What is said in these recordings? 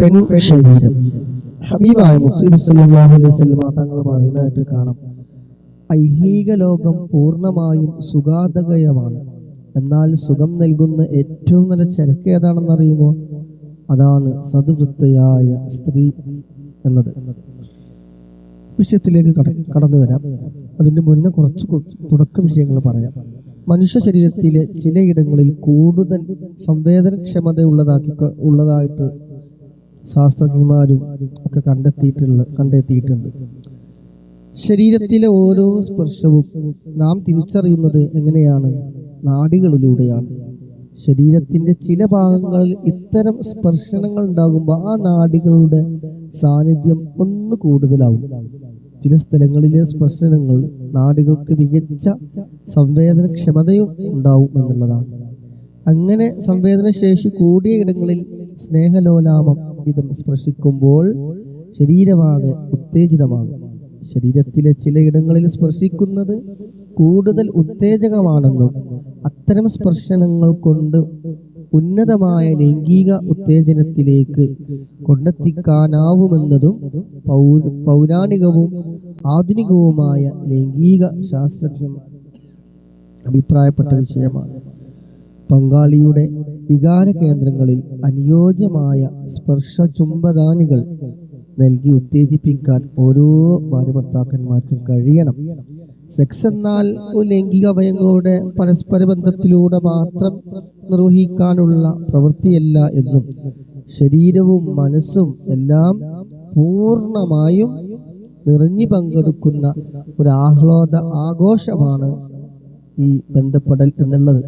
പെൺ ഹബീബായ തങ്ങൾ പറയുന്നതായിട്ട് കാണാം. ഐഹിക ലോകം പൂർണമായും സുഖാതകയമാണ് എന്നാൽ സുഖം നൽകുന്ന ഏറ്റവും നല്ല ചരക്ക് ഏതാണെന്ന് അറിയുമോ? അതാണ് സദ്വൃത്തയായ സ്ത്രീ എന്നത്. വിഷയത്തിലേക്ക് കട കടന്നു വരാം. അതിന്റെ മുന്നേ കുറച്ച് തുടക്ക വിഷയങ്ങൾ പറയാം. മനുഷ്യ ശരീരത്തിലെ ചിലയിടങ്ങളിൽ കൂടുതൽ സംവേദനക്ഷമത ഉള്ളതാക്കി ഉള്ളതായിട്ട് ശാസ്ത്രജ്ഞന്മാരും ഒക്കെ കണ്ടെത്തിയിട്ടുള്ള കണ്ടെത്തിയിട്ടുണ്ട്. ശരീരത്തിലെ ഓരോ സ്പർശവും നാം തിരിച്ചറിയുന്നത് എങ്ങനെയാണ്? നാടികളിലൂടെയാണ്. ശരീരത്തിന്റെ ചില ഭാഗങ്ങളിൽ ഇത്തരം സ്പർശനങ്ങൾ ഉണ്ടാകുമ്പോൾ ആ നാടികളുടെ സാന്നിധ്യം ഒന്ന് കൂടുതലാവും. ചില സ്ഥലങ്ങളിലെ സ്പർശനങ്ങൾ നാടുകൾക്ക് മികച്ച സംവേദനക്ഷമതയും ഉണ്ടാവും എന്നുള്ളതാണ്. അങ്ങനെ സംവേദനശേഷി കൂടിയ ഇടങ്ങളിൽ സ്നേഹലോലാമം വിധം സ്പർശിക്കുമ്പോൾ ശരീരമാകെ ഉത്തേജിതമാകും. ശരീരത്തിലെ ചിലയിടങ്ങളിൽ സ്പർശിക്കുന്നത് കൂടുതൽ ഉത്തേജകമാണെന്നും അത്തരം സ്പർശനങ്ങൾ കൊണ്ട് ഉന്നതമായ ലൈംഗിക ഉത്തേജനത്തിലേക്ക് കൊണ്ടെത്തിക്കാനാവുമെന്നതും പൗ- പൗരാണികവും ആധുനികവുമായ ലൈംഗിക ശാസ്ത്രജ്ഞർ അഭിപ്രായപ്പെട്ട വിഷയമാണ്. പങ്കാളിയുടെ വികാര കേന്ദ്രങ്ങളിൽ അനുയോജ്യമായ സ്പർശ ചുംബദാനികൾ നൽകി ഉത്തേജിപ്പിക്കാൻ ഓരോ ഭാര്യഭർത്താക്കന്മാർക്കും കഴിയണം. സെക്സ് എന്നാൽ ലൈംഗിക അവയങ്ങളുടെ പരസ്പര ബന്ധത്തിലൂടെ മാത്രം നിർവഹിക്കാനുള്ള പ്രവൃത്തിയല്ല എന്നും ശരീരവും മനസ്സും എല്ലാം പൂർണമായും നിറഞ്ഞു പങ്കെടുക്കുന്ന ഒരു ആഹ്ലാദ ആഘോഷമാണ് ഈ ബന്ധപ്പെടൽ എന്നുള്ളത്.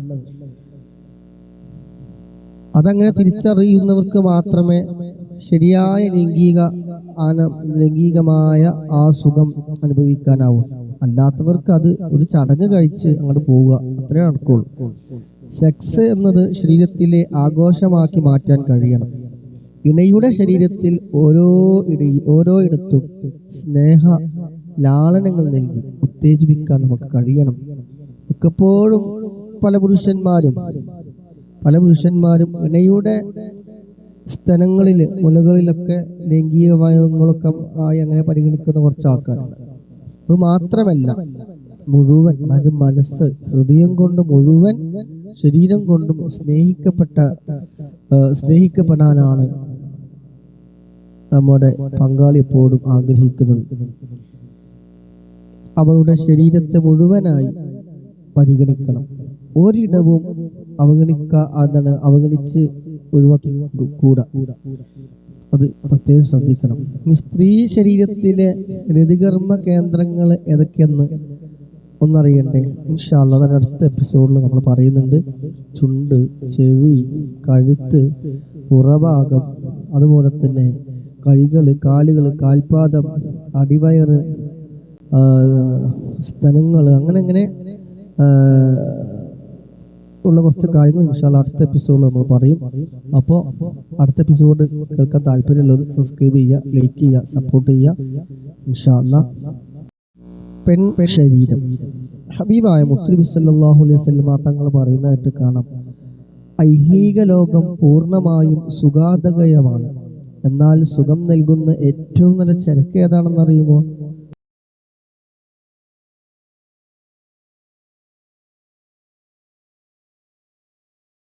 അതങ്ങനെ തിരിച്ചറിയുന്നവർക്ക് മാത്രമേ ശരിയായ ലൈംഗിക ആന ലൈംഗികമായ ആ സുഖം അനുഭവിക്കാനാവൂ. അല്ലാത്തവർക്ക് അത് ഒരു ചടങ്ങ് കഴിച്ച് അങ്ങോട്ട് പോവുക. അത്രേ നടക്കുള്ളൂ. സെക്സ് എന്നത് ശരീരത്തിലെ ആഘോഷമാക്കി മാറ്റാൻ കഴിയണം. ഇണയുടെ ശരീരത്തിൽ ഓരോ ഇട ഓരോ ഇടത്തും സ്നേഹ ലാളനങ്ങൾ നൽകി ഉത്തേജിപ്പിക്കാൻ നമുക്ക് കഴിയണം. മിക്കപ്പോഴും പല പുരുഷന്മാരും പല പുരുഷന്മാരും ഇണയുടെ സ്ഥലങ്ങളിൽ മുലകളിലൊക്കെ ലൈംഗിക വയങ്ങളൊക്കെ ആയി അങ്ങനെ പരിഗണിക്കുന്ന കുറച്ച് ആൾക്കാരുണ്ട്. അത് മാത്രമല്ല മുഴുവൻ അത് മനസ്സ് ഹൃദയം കൊണ്ട് മുഴുവൻ ശരീരം കൊണ്ടും സ്നേഹിക്കപ്പെട്ട സ്നേഹിക്കപ്പെടാനാണ് നമ്മുടെ പങ്കാളി എപ്പോഴും ആഗ്രഹിക്കുന്നത്. അവളുടെ ശരീരത്തെ മുഴുവനായി പരിഗണിക്കണം. ഒരിടവും അവഗണിക്ക അതാണ് അവഗണിച്ച് ഒഴിവാക്കി കൂട. അത് പ്രത്യേകം ശ്രദ്ധിക്കണം. സ്ത്രീ ശരീരത്തിലെ രതികർമ്മ കേന്ദ്രങ്ങൾ ഏതൊക്കെയെന്ന് ഒന്നറിയണ്ടേ? ഇൻഷാല്ല അതിന്റെ അടുത്ത എപ്പിസോഡിൽ നമ്മൾ പറയുന്നുണ്ട്. ചുണ്ട് ചെവി കഴുത്ത് പുറഭാഗം അതുപോലെ തന്നെ കൈകൾ കാലുകൾ കാൽപാദം അടിവയറ് സ്ഥലങ്ങൾ അങ്ങനെ അങ്ങനെ ഉള്ള കുറച്ച് കാര്യങ്ങൾ ഇൻഷാല്ല അടുത്ത എപ്പിസോഡിൽ നമ്മൾ പറയും. അപ്പോൾ അടുത്ത എപ്പിസോഡ് കേൾക്കാൻ താല്പര്യമുള്ളത് സബ്സ്ക്രൈബ് ചെയ്യുക ലൈക്ക് ചെയ്യുക സപ്പോർട്ട് ചെയ്യുക. ഇൻഷാല്ല പെൺ ശരീരം. ഹബീബായ മുത്തുബി സല്ലല്ലാഹു അലൈഹി വസല്ലമ തങ്ങൾ പറയുന്നതായിട്ട് കാണാം. ഐഹിക ലോകം പൂർണമായും സുഖാതകയമാണ്. എന്നാൽ സുഖം നൽകുന്ന ഏറ്റവും നല്ല ചരക്ക് ഏതാണെന്ന് അറിയുമോ?